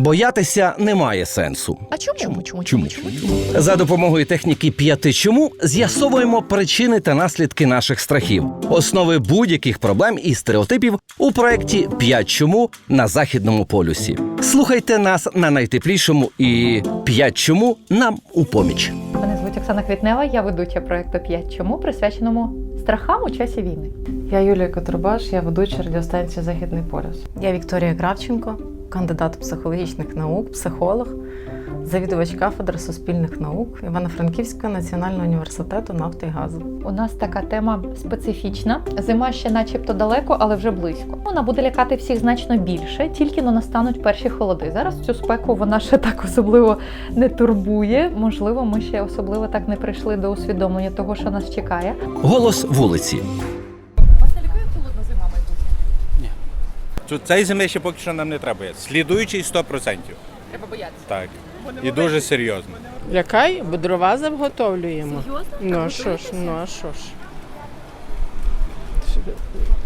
Боятися немає сенсу. А чому? Чому? Чому? Чому? За допомогою техніки п'яти чому з'ясовуємо причини та наслідки наших страхів, основи будь-яких проблем і стереотипів у проєкті «П'ять чому на західному полюсі. Слухайте нас на найтеплішому і «П'ять чому нам у поміч. Мене звуть Оксана Квітнева, я ведуча проекту «5 чому, присвяченому страхам у часі війни. Я Юлія Котурбаш, я ведуча радіостанції Західний полюс. Я Вікторія Кравченко, кандидат психологічних наук, психолог, завідувач кафедри суспільних наук Івано-Франківського національного університету нафти і газу. У нас така тема специфічна. Зима ще начебто далеко, але вже близько. Вона буде лякати всіх значно більше, тільки но настануть перші холоди. Зараз цю спеку вона ще так особливо не турбує. Можливо, ми ще особливо так не прийшли до усвідомлення того, що нас чекає. Голос вулиці. Тут цей зими ще поки що нам не треба. Слідуючий 100%. Треба боятися. Так. І дуже серйозно. Лякай, бо дрова заготовлюємо. Серйозно? Ну а що ж, ну а що ж?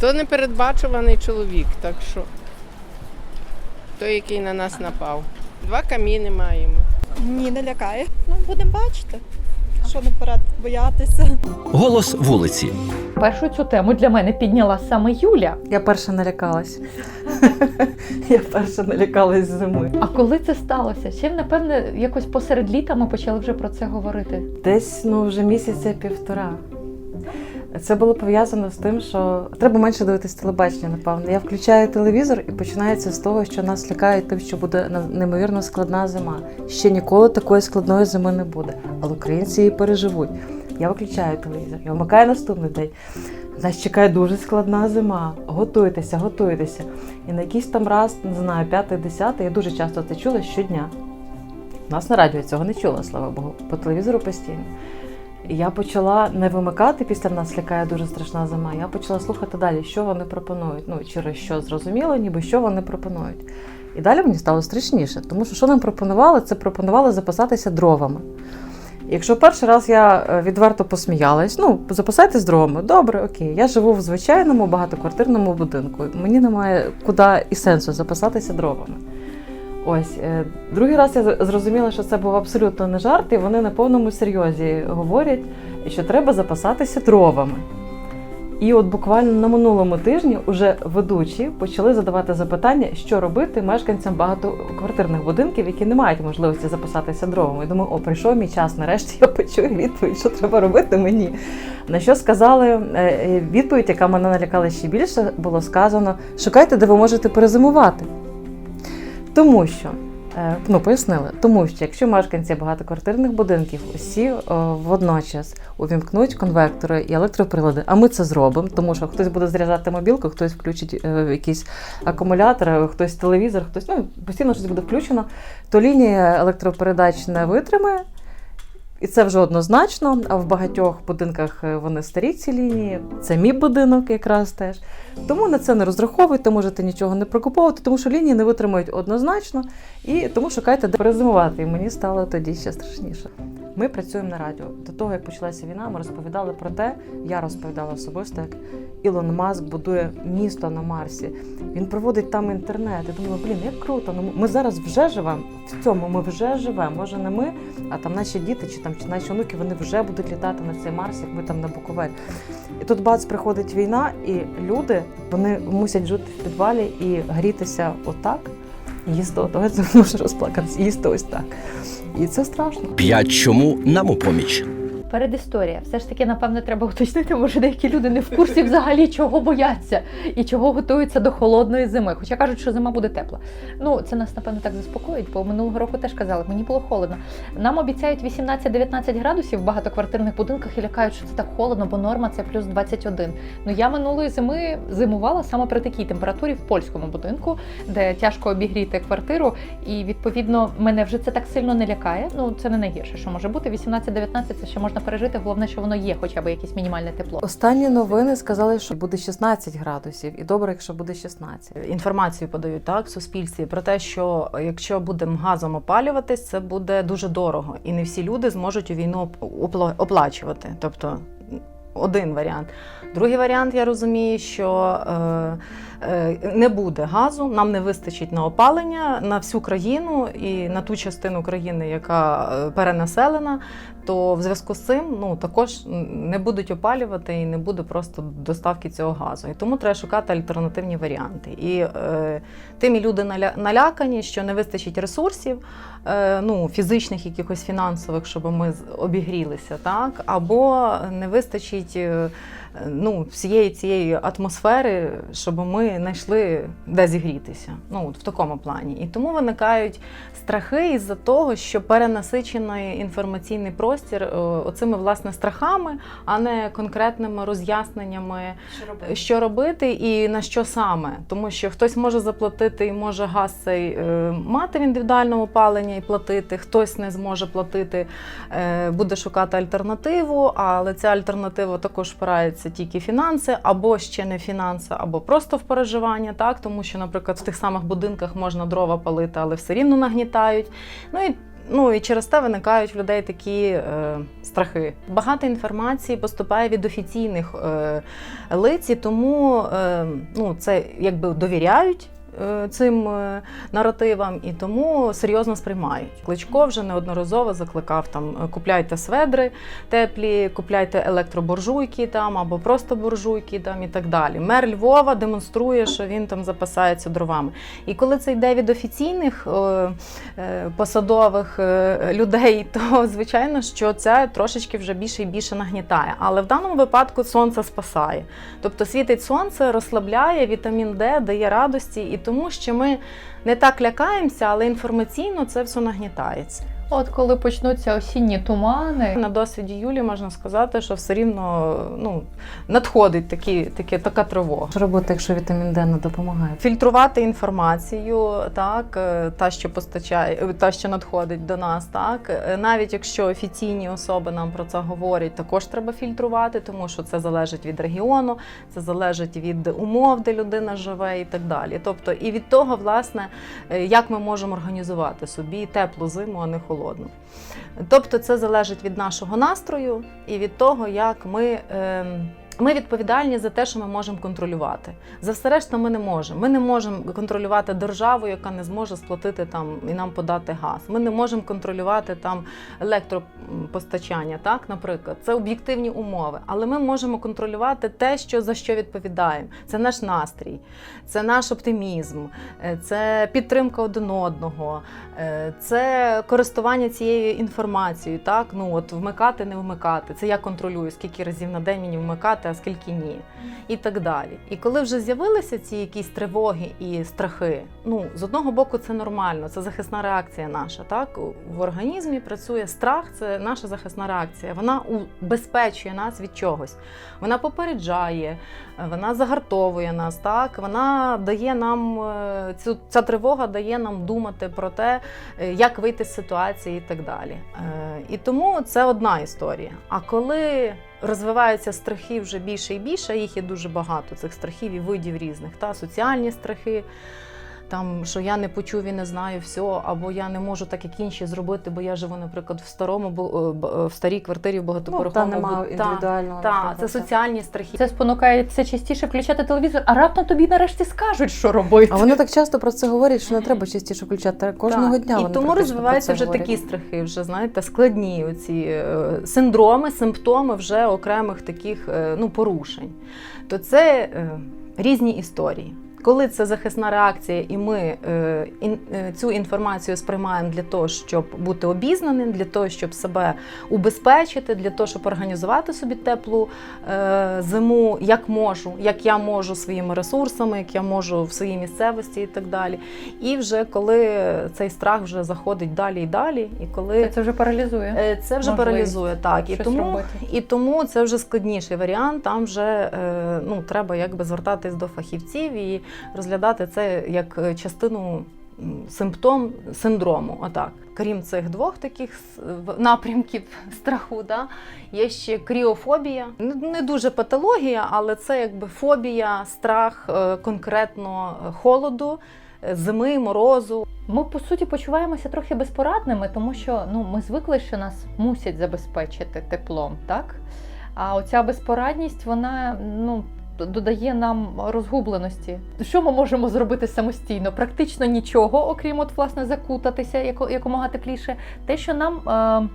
То непередбачуваний чоловік, так що той, який на нас напав. Два каміни маємо. Ні, не лякає. Ну, будемо бачити. Що наперед боятися. Голос вулиці. Першу цю тему для мене підняла саме Юля. Я перша налякалась. Я перша налякалась зими. А коли це сталося? Ще напевне якось посеред літа ми почали вже про це говорити. Десь ну вже місяця півтора. Це було пов'язано з тим, що треба менше дивитись телебачення, напевно. Я включаю телевізор і починається з того, що нас лякають тим, що буде неймовірно складна зима. Ще ніколи такої складної зими не буде. Але українці її переживуть. Я виключаю телевізор, я вмикаю наступний день. Нас чекає дуже складна зима. Готуйтеся, готуйтеся. І на якийсь там раз, не знаю, п'ятий, десятий, я дуже часто це чула щодня. Нас на радіо цього не чула, слава Богу, по телевізору постійно. Я почала не вимикати після нас лякає дуже страшна зима. Я почала слухати далі, що вони пропонують. Ну, через що зрозуміло, ніби що вони пропонують. І далі мені стало страшніше, тому що що нам пропонували, це пропонували запасатися дровами. Якщо перший раз я е, відверто посміялась, ну, запасайтесь дровами, добре, окей. Я живу в звичайному багатоквартирному будинку. Мені немає куди і сенсу запасатися дровами. Ось е, другий раз я зрозуміла, що це був абсолютно не жарт, і вони на повному серйозі говорять, що треба запасатися дровами. І от буквально на минулому тижні уже ведучі почали задавати запитання, що робити мешканцям багатоквартирних будинків, які не мають можливості запасатися дровами. І думаю, о, прийшов мій час, нарешті я почую відповідь, що треба робити мені. На що сказали е, відповідь, яка мене налякала ще більше, було сказано: шукайте, де ви можете перезимувати. Тому що, е, ну пояснили, тому що якщо мешканці багатоквартирних будинків усі о, водночас увімкнуть конвектори і електроприлади, а ми це зробимо, тому що хтось буде заряджати мобілку, хтось включить е, якісь акумулятори, хтось телевізор, хтось ну постійно щось буде включено, то лінія електропередач не витримає. І це вже однозначно. А в багатьох будинках е, вони старі ці лінії. Це мій будинок якраз теж. Тому на це не розраховуйте, можете нічого не прокуповувати, тому що лінії не витримують однозначно. І тому шукайте, де перезимувати. І мені стало тоді ще страшніше. Ми працюємо на радіо. До того, як почалася війна, ми розповідали про те, я розповідала особисто, як Ілон Маск будує місто на Марсі. Він проводить там інтернет. Я думала, блін, як круто. Ну ми зараз вже живемо в цьому. Ми вже живемо. Може, не ми, а там наші діти чи там чи наші онуки, вони вже будуть літати на цей Марс, як ми там на Буковель. І тут бац приходить війна, і люди вони мусять жити в підвалі і грітися отак. Їсти отак, це може розплакатися, їсти ось так. І це страшно. «П'ять чому нам у поміч. Передісторія. Все ж таки, напевне, треба уточнити, може деякі люди не в курсі взагалі, чого бояться і чого готуються до холодної зими. Хоча кажуть, що зима буде тепла. Ну, це нас, напевно, так заспокоїть, бо минулого року теж казали, мені було холодно. Нам обіцяють 18-19 градусів в багатоквартирних будинках і лякають, що це так холодно, бо норма це плюс 21. Ну я минулої зими зимувала саме при такій температурі в польському будинку, де тяжко обігріти квартиру, і відповідно мене вже це так сильно не лякає. Ну це не найгірше, що може бути. 18-19 це ще можна пережити. Головне, що воно є, хоча б якесь мінімальне тепло. Останні новини сказали, що буде 16 градусів, і добре, якщо буде 16. Інформацію подають так в суспільстві про те, що якщо будемо газом опалюватись, це буде дуже дорого, і не всі люди зможуть у війну опла- оплачувати. Тобто один варіант. Другий варіант, я розумію, що е, не буде газу, нам не вистачить на опалення на всю країну і на ту частину країни, яка е, перенаселена, то в зв'язку з цим ну також не будуть опалювати і не буде просто доставки цього газу. І тому треба шукати альтернативні варіанти. І е, тим і люди наля- налякані, що не вистачить ресурсів, е, ну фізичних, якихось фінансових, щоб ми обігрілися, так або не вистачить. е, Ну, всієї цієї атмосфери, щоб ми знайшли де зігрітися. Ну, от в такому плані. І тому виникають страхи із-за того, що перенасичений інформаційний простір е, оцими власне страхами, а не конкретними роз'ясненнями, що робити і на що саме. Тому що хтось може заплатити і може газ цей е, мати в індивідуальному опаленні і платити, хтось не зможе платити, е, буде шукати альтернативу, але ця альтернатива також впирається тільки фінанси, або ще не фінанси, або просто в переживання, так тому що, наприклад, в тих самих будинках можна дрова палити, але все рівно нагнітають. Ну і Ну і через те виникають в людей такі е, страхи. Багато інформації поступає від офіційних е, лиць, тому е, ну, це якби довіряють. Е, Цим е, наративам і тому серйозно сприймають. Кличко вже неодноразово закликав там: е, купляйте сведри теплі, купляйте електробуржуйки там або просто буржуйки там і так далі. Мер Львова демонструє, що він там запасається дровами. І коли це йде від офіційних посадових людей, то звичайно, що це трошечки вже більше і більше нагнітає. Але в даному випадку сонце спасає. Тобто світить сонце, розслабляє, вітамін Д дає радості, і тому що ми не так лякаємося, але інформаційно це все нагнітається. От коли почнуться осінні тумани, На досвіді Юлі можна сказати, що все рівно ну, надходить такі, такі, така тривога. Що робити, якщо вітамін Д не допомагає? Фільтрувати інформацію, так е, та, що постачає, е, та, що надходить до нас, так Е, навіть якщо офіційні особи нам про це говорять, також треба фільтрувати, тому що це залежить від регіону, це залежить від умов, де людина живе, і так далі. Тобто, і від того, власне, як ми можемо організувати собі теплу зиму, а не холодну. Тобто, це залежить від нашого настрою і від того, як ми. ем, ми відповідальні за те, що ми можемо контролювати. За все решта ми не можемо. Ми не можемо контролювати державу, яка не зможе сплатити там і нам подати газ. Ми не можемо контролювати там електропостачання, так, наприклад. Це об'єктивні умови. Але ми можемо контролювати те, що за що відповідаємо. Це наш настрій, це наш оптимізм, е, це підтримка один одного, е, це користування цією інформацією. Так, ну от вмикати, не вмикати. Це я контролюю, скільки разів на день мені вмикати, а скільки ні, і так далі. І коли вже з'явилися ці якісь тривоги і страхи, ну з одного боку, це нормально, це захисна реакція наша. Так в організмі працює страх, це наша захисна реакція. Вона убезпечує нас від чогось. Вона попереджає, вона загартовує нас. Так вона дає нам е, цю ця тривога дає нам думати про те, е, як вийти з ситуації і так далі. Е, І тому це одна історія. А коли розвиваються страхи вже більше і більше, їх є дуже багато цих страхів і видів різних, та соціальні страхи. Там, що я не почув і не знаю все, або я не можу так, як інші зробити, бо я живу, наприклад, в старому бу- е, в старій квартирі в Ну, та багатоповерховому немає бу- Та, індивідуального. та, наприклад, це соціальні страхи. це спонукає все частіше включати телевізор, а раптом тобі нарешті скажуть, що робити. А вони так часто про це говорять, що не треба частіше включати. Кожного Так. дня і вони тому розвиваються вже говорять. такі страхи, вже знаєте, складні оці е, синдроми, симптоми вже окремих таких е, ну, порушень. То це е, різні історії. Коли це захисна реакція, і ми е, е, цю інформацію сприймаємо для того, щоб бути обізнаним, для того, щоб себе убезпечити, для того, щоб організувати собі теплу е, зиму, як можу, як я можу своїми ресурсами, як я можу в своїй місцевості і так далі. І вже коли цей страх вже заходить далі і далі, і коли Це вже паралізує. це вже можливість паралізує так. І тому, робити. і тому це вже складніший варіант. Там вже ну, треба якби звертатись до фахівців і розглядати це як е, частину. Симптом синдрому, отак. Крім цих двох таких напрямків страху, да, є ще кріофобія. Не дуже патологія, але це якби фобія, страх е, конкретно е, холоду, е, зими, морозу. Ми по суті почуваємося трохи безпорадними, тому що ну ми звикли, що нас мусять забезпечити теплом, так? А оця безпорадність, вона ну додає нам розгубленості. Що ми можемо зробити самостійно? Практично нічого, окрім от власне закутатися якомога тепліше. Те, що нам. Е,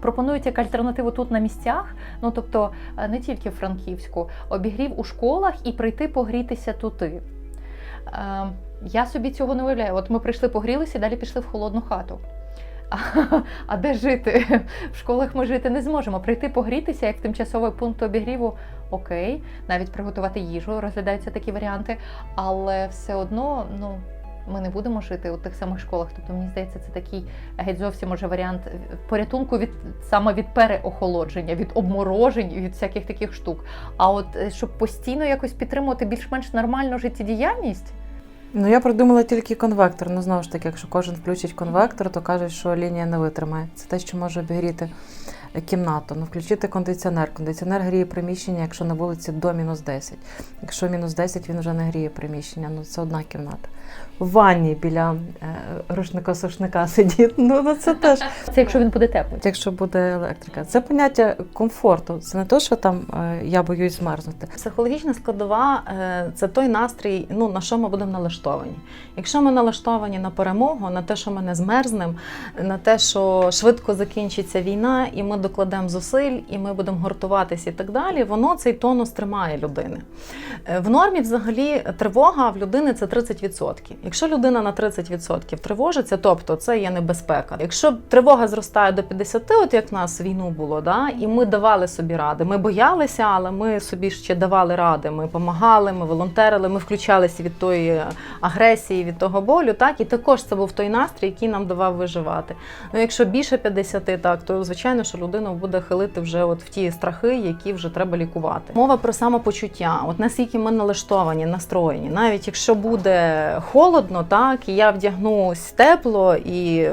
Пропонують як альтернативу тут на місцях, ну тобто е, не тільки в Франківську, обігрів у школах і прийти погрітися тути. Е, я собі цього не уявляю. От ми прийшли погрілися і далі пішли в холодну хату. А, а де жити? В школах ми жити не зможемо. Прийти погрітися як тимчасовий пункт обігріву окей, навіть приготувати їжу, розглядаються такі варіанти, але все одно, ну. Ми не будемо жити у тих самих школах. Тобто, мені здається, це такий геть зовсім може варіант порятунку від саме від переохолодження, від обморожень від всяких таких штук. А от е, щоб постійно якось підтримувати більш-менш нормальну життєдіяльність, Ну я придумала тільки конвектор. Ну знову ж таки, якщо кожен включить конвектор, то кажуть, що лінія не витримає. Це те, що може обігріти кімнату. Ну, включити кондиціонер. Кондиціонер гріє приміщення, якщо на вулиці до мінус 10. Якщо мінус 10, він вже не гріє приміщення. Ну це одна кімната. В ванні біля е, рушника-сушника сидіти. Ну, ну це теж це якщо він буде теплий. якщо буде електрика. Це поняття комфорту. Це не те, що там е, я боюсь змерзнути. Психологічна складова е, це той настрій, ну на що ми будемо налаштовані. Якщо ми налаштовані на перемогу, на те, що ми не змерзнемо, на те, що швидко закінчиться війна, і ми докладемо зусиль, і ми будемо гуртуватися і так далі, воно цей тонус тримає людини. В нормі взагалі тривога в людини це 30%. Якщо людина на 30% тривожиться, тобто це є небезпека. Якщо тривога зростає до 50%, от як в нас війну було, да, і ми давали собі ради. Ми боялися, але ми собі ще давали ради. Ми допомагали, ми волонтерили, ми включалися від тої агресії, від того болю. Так, і також це був той настрій, який нам давав виживати. Ну, якщо більше 50, так то звичайно, що людину буде хилити вже от в ті страхи, які вже треба лікувати. Мова про самопочуття. От наскільки ми налаштовані, настроєні, навіть якщо буде холодно, так і я вдягнусь тепло і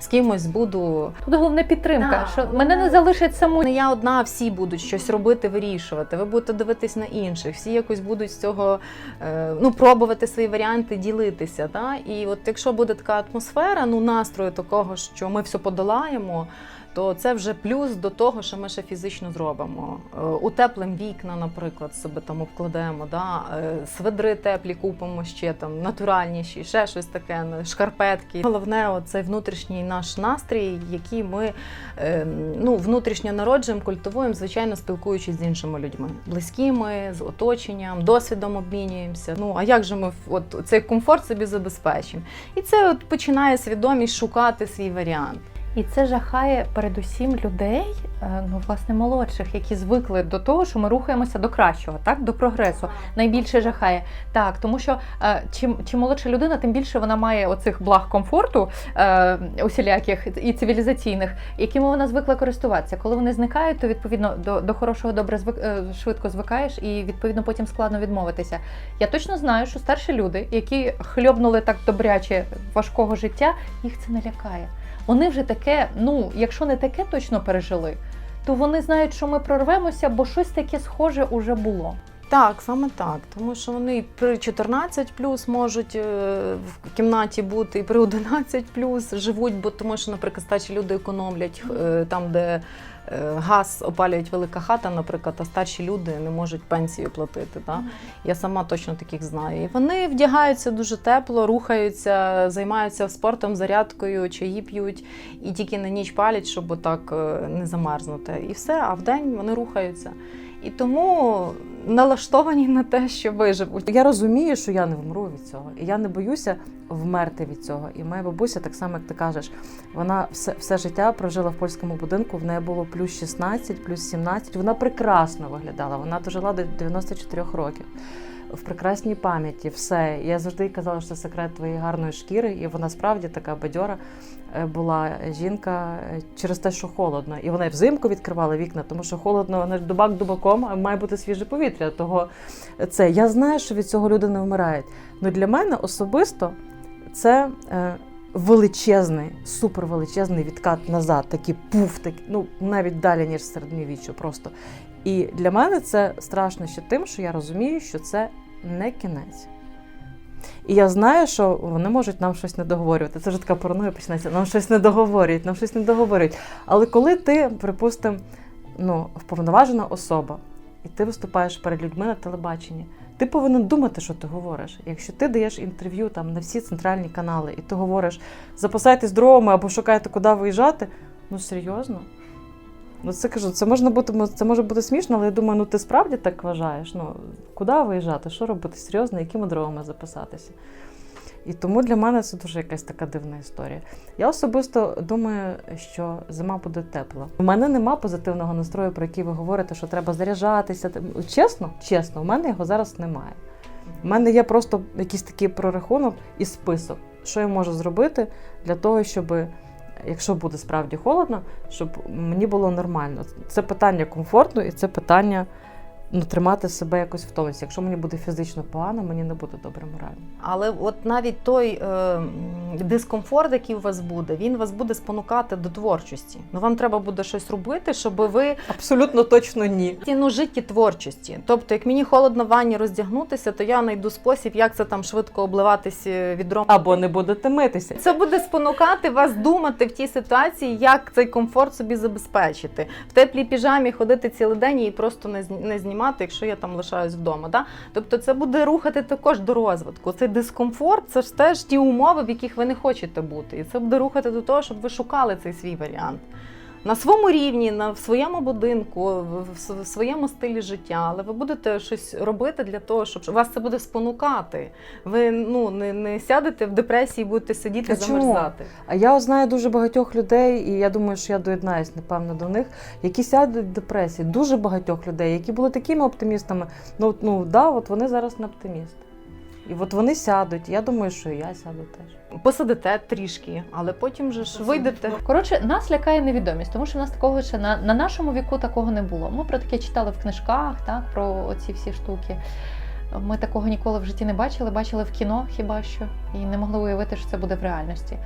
з кимось буду Тут головне підтримка, Так, що мене не залишать саму. не я одна, всі будуть щось робити, вирішувати. Ви будете дивитись на інших, всі якось будуть з цього е, ну, пробувати свої варіанти, ділитися. Та? І от якщо буде така атмосфера, ну настрою такого, що ми все подолаємо. То це вже плюс до того, що ми ще фізично зробимо. Е, Утеплим вікна, наприклад, себе там обкладемо, да? е, сведри теплі купимо ще там натуральніші, ще щось таке, шкарпетки. Головне, цей внутрішній наш настрій, який ми е, ну, внутрішньо народжуємо, культивуємо, звичайно, спілкуючись з іншими людьми, близькими, з оточенням, досвідом обмінюємося. Ну а як же ми от цей комфорт собі забезпечимо? І це от починає свідомість шукати свій варіант. І це жахає передусім людей, е, ну власне молодших, які звикли до того, що ми рухаємося до кращого, так до прогресу. Найбільше жахає так, тому що е, чим, чим молодша людина, тим більше вона має оцих благ комфорту е, усіляких і цивілізаційних, якими вона звикла користуватися. Коли вони зникають, то відповідно до, до хорошого добре звик, швидко звикаєш, і відповідно потім складно відмовитися. Я точно знаю, що старші люди, які хльобнули так добряче важкого життя, їх це не лякає. Вони вже таке, ну якщо не таке точно пережили, то вони знають, що ми прорвемося, бо щось таке схоже уже було. Так, саме так. Тому що вони при 14 плюс можуть е, в кімнаті бути, і при 11 плюс живуть, бо тому що, наприклад, старші люди економлять е, там, де е, газ опалюють велика хата, наприклад, а старші люди не можуть пенсію платити. Так? Я сама точно таких знаю. І вони вдягаються дуже тепло, рухаються, займаються спортом, зарядкою, чаї п'ють і тільки на ніч палять, щоб отак е, не замерзнути. І все, а вдень вони рухаються. І тому налаштовані на те, що виживуть. Я розумію, що я не вмру від цього, і я не боюся вмерти від цього. І моя бабуся, так само як ти кажеш, вона все, все життя прожила в польському будинку. В неї було плюс 16, плюс 17. Вона прекрасно виглядала. Вона дожила до 94 років. В прекрасній пам'яті, все. Я завжди казала, що це секрет твоєї гарної шкіри, і вона справді така бадьора е, була жінка е, через те, що холодно. І вона взимку відкривала вікна, тому що холодно, вона дубак дубаком, а має бути свіже повітря. Того це я знаю, що від цього люди не вмирають. Ну для мене особисто це е, величезний, супервеличезний відкат назад, такий пуф, так, ну навіть далі, ніж середньовіччя просто. І для мене це страшно ще тим, що я розумію, що це не кінець. І я знаю, що вони можуть нам щось не договорювати. Це вже така параноя починається. Нам щось не договорюють, нам щось не договорюють. Але коли ти, припустимо, ну, вповноважена особа, і ти виступаєш перед людьми на телебаченні. Ти повинен думати, що ти говориш. Якщо ти даєш інтерв'ю там на всі центральні канали, і ти говориш, запасайтесь дровами або шукайте, куди виїжджати, ну серйозно. Ну, це кажу, це можна бути, це може бути смішно, але я думаю, ну ти справді так вважаєш? Ну, куди виїжджати? Що робити серйозно, якими дровами записатися? І тому для мене це дуже якась така дивна історія. Я особисто думаю, що зима буде тепла. У мене нема позитивного настрою, про який ви говорите, що треба заряджатися. Чесно, чесно, у мене його зараз немає. У мене є просто якийсь такий прорахунок і список, що я можу зробити для того, щоб, якщо буде справді холодно, щоб мені було нормально. Це питання комфорту і це питання ну, тримати себе якось в тонусі. Якщо мені буде фізично погано, мені не буде добре морально. Але от навіть той е, дискомфорт, який у вас буде, він вас буде спонукати до творчості. Ну вам треба буде щось робити, щоб ви Абсолютно точно ні. ну, житті творчості. Тобто, як мені холодно в ванні роздягнутися, то я знайду спосіб, як це там швидко обливатися відром. Або не будете митися. Це буде спонукати вас думати в тій ситуації, як цей комфорт собі забезпечити. В теплій піжамі ходити цілий день і просто не зні- знімати, якщо я там лишаюсь вдома. Да? Тобто, це буде рухати також до розвитку. Цей дискомфорт це ж теж ті умови, в яких ви не хочете бути. І це буде рухати до того, щоб ви шукали цей свій варіант. На своєму рівні, на в своєму будинку, в, своєму стилі життя, але ви будете щось робити для того, щоб вас це буде спонукати. Ви ну не, не сядете в депресії, будете сидіти А замерзати. А я знаю дуже багатьох людей, і я думаю, що я доєднаюсь, напевно, до них, які сядуть в депресії. Дуже багатьох людей, які були такими оптимістами. Ну, ну да, от вони зараз не оптимісти. І от вони сядуть. Я думаю, що і я сяду теж. Посидите трішки, але потім же ж вийдете. Коротше, нас лякає невідомість, тому що в нас такого ще на, на нашому віку такого не було. Ми про таке читали в книжках, так, про оці всі штуки. Ми такого ніколи в житті не бачили, бачили в кіно хіба що, і не могли уявити, що це буде в реальності.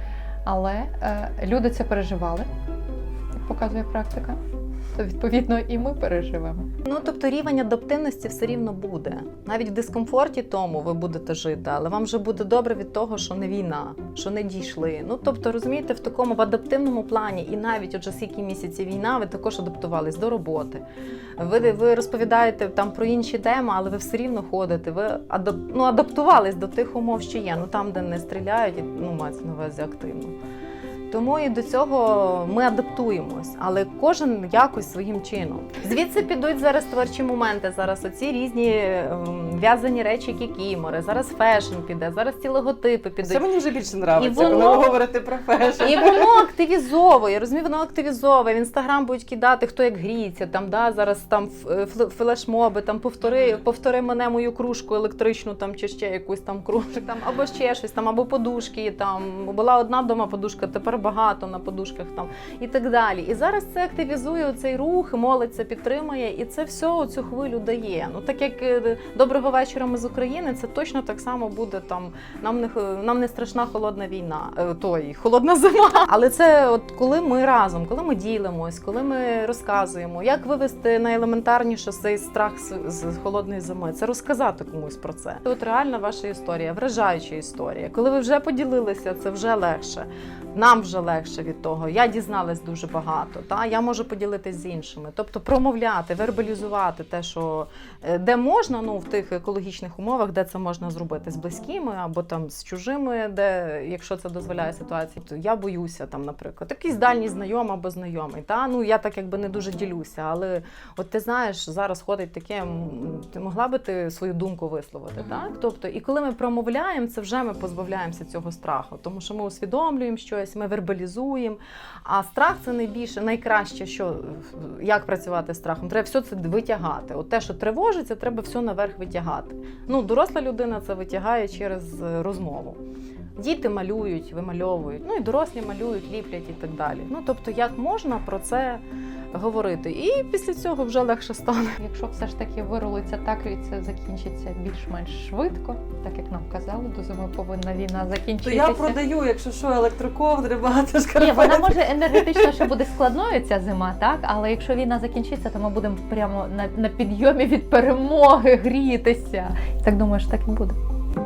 Але е, люди це переживали, як показує практика. То відповідно і ми переживемо. Ну тобто рівень адаптивності все рівно буде. Навіть в дискомфорті тому ви будете жити, але вам вже буде добре від того, що не війна, що не дійшли. Ну тобто, розумієте, в такому в адаптивному плані, і навіть отже скільки місяці війна, ви також адаптувались до роботи. Ви, ви розповідаєте там про інші теми, але ви все рівно ходите. Ви адап, ну, адаптувались до тих умов, що є. Ну там, де не стріляють, ну мається на увазі активно. Тому і до цього ми адаптуємось, але кожен якось своїм чином. Звідси підуть зараз творчі моменти. Зараз оці різні ем, в'язані речі, кікімори, зараз фешн піде, зараз ці логотипи підуть. Це мені вже більше нравиться, І воно- коли ви говорите про фешн. І воно активізовує, розумію, воно активізовує. В інстаграм будуть кидати, хто як гріється. Там да зараз там ф- флешмоби, там повтори, повтори мене мою кружку електричну, там чи ще якусь там кружку, там або ще щось там, або подушки. Там була одна вдома подушка, тепер багато на подушках там і так далі. І зараз це активізує цей рух, молодь це підтримує, і це все цю хвилю дає. Ну так як е, доброго вечора ми з України, це точно так само буде там. Нам не нам не страшна холодна війна, е, той холодна зима. Але це от коли ми разом, коли ми ділимось, коли ми розказуємо, як вивести найелементарніше цей страх з холодної зими, це розказати комусь про це. От реальна ваша історія, вражаюча історія. Коли ви вже поділилися, це вже легше. Нам вже легше від того. Я дізналась дуже багато. Та я можу поділитись з іншими. Тобто промовляти, вербалізувати те, що е, де можна, ну в тих екологічних умовах, де це можна зробити з близькими або там з чужими, де якщо це дозволяє ситуація, то я боюся там, наприклад, якийсь дальній знайомий або знайомий. Та ну я так якби не дуже ділюся, але от ти знаєш, зараз ходить таке. Ти могла би ти свою думку висловити, так? Тобто, і коли ми промовляємо, це вже ми позбавляємося цього страху, тому що ми усвідомлюємо щось, ми вербалізуємо. А страх це найбільше, найкраще, що як працювати з страхом. Треба все це витягати. От те, що тривожиться, треба все наверх витягати. Ну, доросла людина це витягає через е, розмову. Діти малюють, вимальовують, ну і дорослі малюють, ліплять і так далі. Ну тобто, як можна про це говорити, і після цього вже легше стане. Якщо все ж таки вирулиться так, і це закінчиться більш-менш швидко, так як нам казали, до зими повинна війна закінчитися. То я продаю, якщо що, електроковдри, багато Ні, вона може енергетично ще буде складною ця зима, так? Але якщо війна закінчиться, то ми будемо прямо на, на підйомі від перемоги грітися. Так думаєш, так і буде.